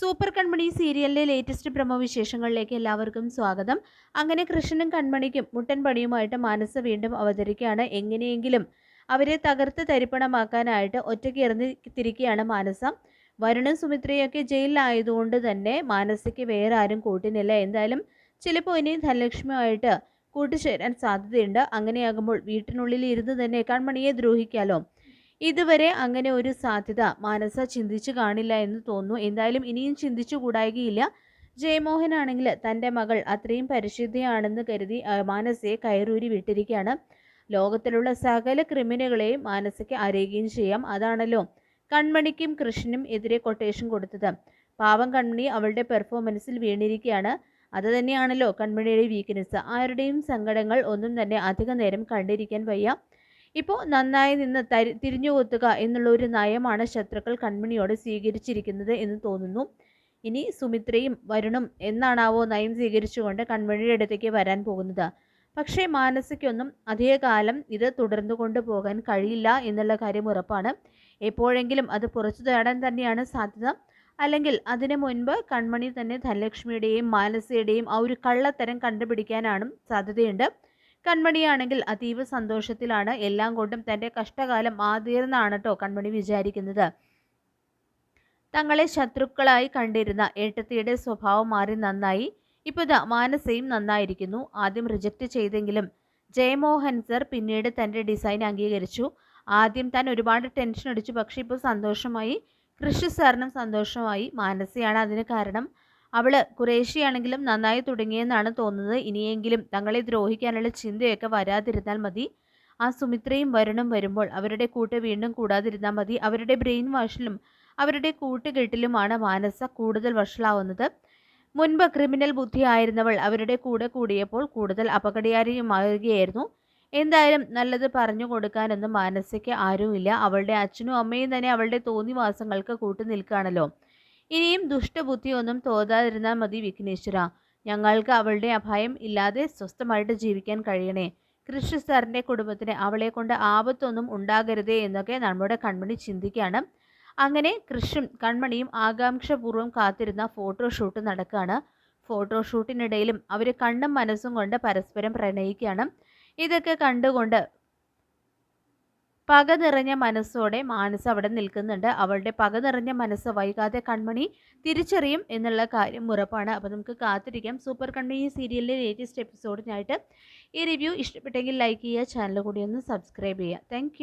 Super കൺമണി സീരിയലിലെ latest promo വിശേഷങ്ങളിലേക്ക് എല്ലാവർക്കും സ്വാഗതം. അങ്ങനെ കൃഷ്ണനും കൺമണിക്കും മുട്ടൻ പണിയുമായിട്ട് മനസ്സ് വീണ്ടും അവതരിക്കുകയാണ്. എങ്ങനെയെങ്കിലും അവരെ തകർത്ത് തരിപ്പണമാക്കാനായിട്ട് ഒറ്റയ്ക്ക് ഇറങ്ങി തിരിക്കുകയാണ് മാനസ. വരുണും സുമിത്രയൊക്കെ ജയിലിലായതുകൊണ്ട് തന്നെ മാനസയ്ക്ക് വേറെ ആരും കൂട്ടിനില്ല. എന്തായാലും ചിലപ്പോൾ ഇനി ധനലക്ഷ്മിയുമായിട്ട് കൂട്ടുചേരാൻ സാധ്യതയുണ്ട്. അങ്ങനെയാകുമ്പോൾ വീട്ടിനുള്ളിൽ ഇരുന്ന് തന്നെ കൺമണിയെ ദ്രോഹിക്കാലോ? ഇതുവരെ അങ്ങനെ ഒരു സാധ്യത മാനസ ചിന്തിച്ചു കാണില്ല എന്ന് തോന്നുന്നു. എന്തായാലും ഇനിയും ചിന്തിച്ചു കൂടായികയില്ല. ജയമോഹൻ ആണെങ്കിൽ തന്റെ മകൾ അത്രയും പരിശുദ്ധയാണെന്ന് കരുതി മാനസയെ കയറൂരി വിട്ടിരിക്കുകയാണ്. ലോകത്തിലുള്ള സകല ക്രിമിനുകളെയും മാനസയ്ക്ക് അറിയുകയും ചെയ്യാം. അതാണല്ലോ കൺമണിക്കും കൃഷ്ണനും എതിരെ കൊട്ടേഷൻ കൊടുത്തത്. പാവം കൺമണി അവളുടെ പെർഫോമൻസിൽ വീണിരിക്കുകയാണ്. അത് തന്നെയാണല്ലോ കൺമണിയുടെ വീക്ക്നെസ് ആരുടെയും സങ്കടങ്ങൾ ഒന്നും തന്നെ അധിക നേരം കണ്ടിരിക്കാൻ വയ്യ. ഇപ്പോൾ നന്നായി നിന്ന് തരി തിരിഞ്ഞുകൊത്തുക എന്നുള്ള ഒരു നയമാണ് ശത്രുക്കൾ കൺമണിയോട് സ്വീകരിച്ചിരിക്കുന്നത് എന്ന് തോന്നുന്നു. ഇനി സുമിത്രയും വരുണും എന്നാണാവോ നയം സ്വീകരിച്ചുകൊണ്ട് കൺമണിയുടെ അടുത്തേക്ക് വരാൻ പോകുന്നത്? പക്ഷേ മാനസിക്കൊന്നും അധികകാലം ഇത് തുടർന്നു കൊണ്ടുപോകാൻ കഴിയില്ല എന്നുള്ള കാര്യം ഉറപ്പാണ്. എപ്പോഴെങ്കിലും അത് പുറത്തു തേടാൻ തന്നെയാണ് സാധ്യത. അല്ലെങ്കിൽ അതിനു മുൻപ് കൺമണി തന്നെ ധനലക്ഷ്മിയുടെയും മാനസയുടെയും ആ ഒരു കള്ളത്തരം കണ്ടുപിടിക്കാനാണ് സാധ്യതയുണ്ട്. കൺമണിയാണെങ്കിൽ അതീവ സന്തോഷത്തിലാണ്. എല്ലാം കൊണ്ടും തന്റെ കഷ്ടകാലം ആതീർന്നാണ് കേട്ടോ കൺമണി വിചാരിക്കുന്നത്. തങ്ങളെ ശത്രുക്കളായി കണ്ടിരുന്ന ഏട്ടത്തിയുടെ സ്വഭാവം മാറി നന്നായി. ഇപ്പോൾ മാനസയും നന്നായിരിക്കുന്നു. ആദ്യം റിജക്റ്റ് ചെയ്തെങ്കിലും ജയമോഹൻ സർ പിന്നീട് തന്റെ ഡിസൈൻ അംഗീകരിച്ചു. ആദ്യം താൻ ഒരുപാട് ടെൻഷൻ അടിച്ചു. പക്ഷേ ഇപ്പോൾ സന്തോഷമായി. കൃഷി സാറിനും സന്തോഷമായി. മാനസയാണ് അതിന് കാരണം. അവൾ കുറേശ്ശിയാണെങ്കിലും നന്നായി തുടങ്ങിയെന്നാണ് തോന്നുന്നത്. ഇനിയെങ്കിലും തങ്ങളെ ദ്രോഹിക്കാനുള്ള ചിന്തയൊക്കെ വരാതിരുന്നാൽ മതി. ആ സുമിത്രയും വരുണും വരുമ്പോൾ അവരുടെ കൂട്ട് വീണ്ടും കൂടാതിരുന്നാൽ മതി. അവരുടെ ബ്രെയിൻ വാഷിലും അവരുടെ കൂട്ടുകെട്ടിലുമാണ് മാനസ കൂടുതൽ വഷളാവുന്നത്. മുൻപ് ക്രിമിനൽ ബുദ്ധിയായിരുന്നവൾ അവരുടെ കൂടെ കൂടിയപ്പോൾ കൂടുതൽ അപകടകാരിയുമാകുകയായിരുന്നു എന്തായാലും നല്ലത് പറഞ്ഞു കൊടുക്കാനൊന്നും മാനസയ്ക്ക് ആരുമില്ല. അവളുടെ അച്ഛനും അമ്മയും തന്നെ അവളുടെ തോന്നിവാസങ്ങൾക്ക് കൂട്ടു നിൽക്കുകയാണല്ലോ ഇനിയും ദുഷ്ടബുദ്ധിയൊന്നും തോന്നാതിരുന്നാൽ മതി വിഘ്നേശ്വര. ഞങ്ങൾക്ക് അവളുടെ അഭയം ഇല്ലാതെ സ്വസ്ഥമായിട്ട് ജീവിക്കാൻ കഴിയണേ. കൃഷി സാറിന്റെ കുടുംബത്തിന് അവളെ കൊണ്ട് ആപത്തൊന്നും ഉണ്ടാകരുതേ എന്നൊക്കെ നമ്മുടെ കൺമണി ചിന്തിക്കുകയാണ്. അങ്ങനെ കൃഷും കൺമണിയും ആകാംക്ഷപൂർവം കാത്തിരുന്ന ഫോട്ടോഷൂട്ട് നടക്കുകയാണ്. ഫോട്ടോഷൂട്ടിനിടയിലും അവർ കണ്ണും മനസ്സും കൊണ്ട് പരസ്പരം പ്രണയിക്കുകയാണ്. ഇതൊക്കെ കണ്ടുകൊണ്ട് പക നിറഞ്ഞ മനസ്സോടെ മാനസ് അവിടെ നിൽക്കുന്നുണ്ട്. അവളുടെ പക നിറഞ്ഞ മനസ്സ് വൈകാതെ കൺമണി തിരിച്ചറിയും എന്നുള്ള കാര്യം ഉറപ്പാണ്. അപ്പോൾ നമുക്ക് കാത്തിരിക്കാം. സൂപ്പർ കൺമണി സീരിയലിലെ ലേറ്റസ്റ്റ് എപ്പിസോഡിനായിട്ട് ഈ റിവ്യൂ ഇഷ്ടപ്പെട്ടെങ്കിൽ ലൈക്ക് ചെയ്യുക ചാനൽ കൂടി ഒന്ന് സബ്സ്ക്രൈബ് ചെയ്യുക. താങ്ക്